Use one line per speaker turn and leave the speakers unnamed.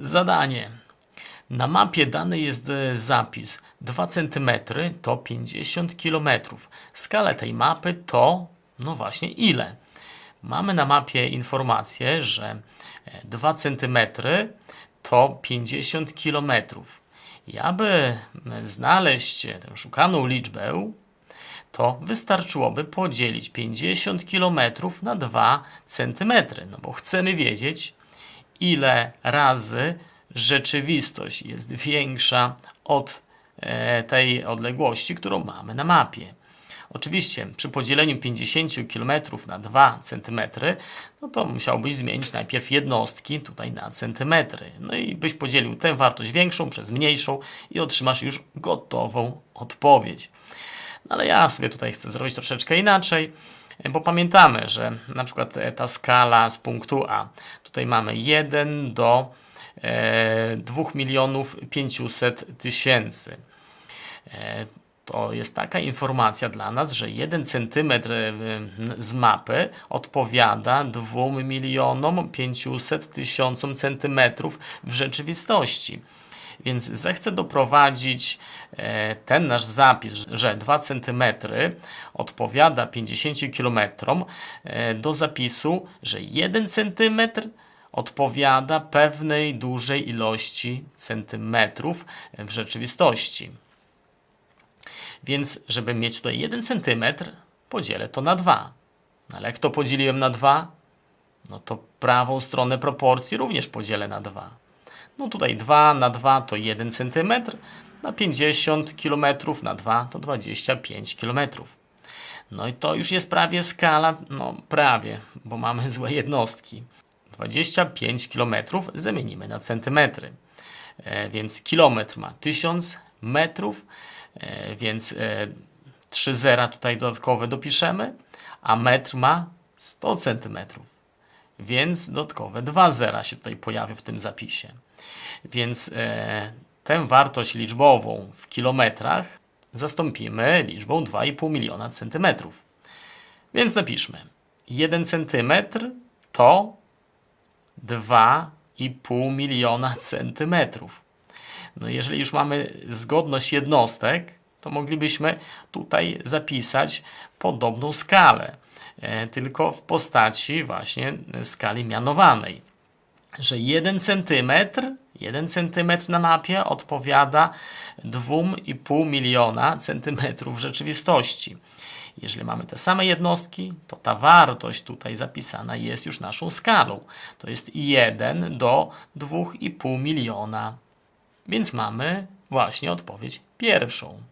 Zadanie. Na mapie dany jest e, zapis 2 cm to 50 km. Skala tej mapy to, no właśnie, ile? Mamy na mapie informację, że e, 2 cm to 50 km. I aby e, znaleźć e, tę szukaną liczbę, to wystarczyłoby podzielić 50 km na 2 cm, no bo chcemy wiedzieć, ile razy rzeczywistość jest większa od e, tej odległości, którą mamy na mapie. Oczywiście przy podzieleniu 50 km na 2 cm, no to musiałbyś zmienić najpierw jednostki tutaj na centymetry. No i byś podzielił tę wartość większą przez mniejszą i otrzymasz już gotową odpowiedź. No ale ja sobie tutaj chcę zrobić troszeczkę inaczej, bo pamiętamy, że na przykład e, ta skala z punktu A, tutaj mamy 1 do e, 2 milionów 500 tysięcy. E, To jest taka informacja dla nas, że 1 centymetr e, z mapy odpowiada 2 milionom 500 tysiącom centymetrów w rzeczywistości. Więc zechcę doprowadzić e, ten nasz zapis, że 2 cm odpowiada 50 km e, do zapisu, że 1 cm odpowiada pewnej dużej ilości centymetrów w rzeczywistości. Więc, żeby mieć tutaj 1 cm, podzielę to na 2. No ale jak to podzieliłem na 2, no to prawą stronę proporcji również podzielę na 2. No tutaj 2 na 2 to 1 cm, na 50 km na 2 to 25 km. No i to już jest prawie skala, no prawie, bo mamy złe jednostki. 25 km zamienimy na centymetry. E, więc kilometr ma 1000 metrów, e, więc e, 3 zera tutaj dodatkowe dopiszemy, a metr ma 100 centymetrów. Więc dodatkowe 2 zera się tutaj pojawią w tym zapisie. Więc e, tę wartość liczbową w kilometrach zastąpimy liczbą 2,5 miliona centymetrów. Więc napiszmy 1 centymetr to 2,5 miliona centymetrów. No jeżeli już mamy zgodność jednostek, to moglibyśmy tutaj zapisać podobną skalę, tylko w postaci właśnie skali mianowanej, że 1 centymetr 1 centymetr na mapie odpowiada 2,5 miliona centymetrów w rzeczywistości. Jeżeli mamy te same jednostki, to ta wartość tutaj zapisana jest już naszą skalą. To jest 1 do 2,5 miliona. Więc mamy właśnie odpowiedź pierwszą.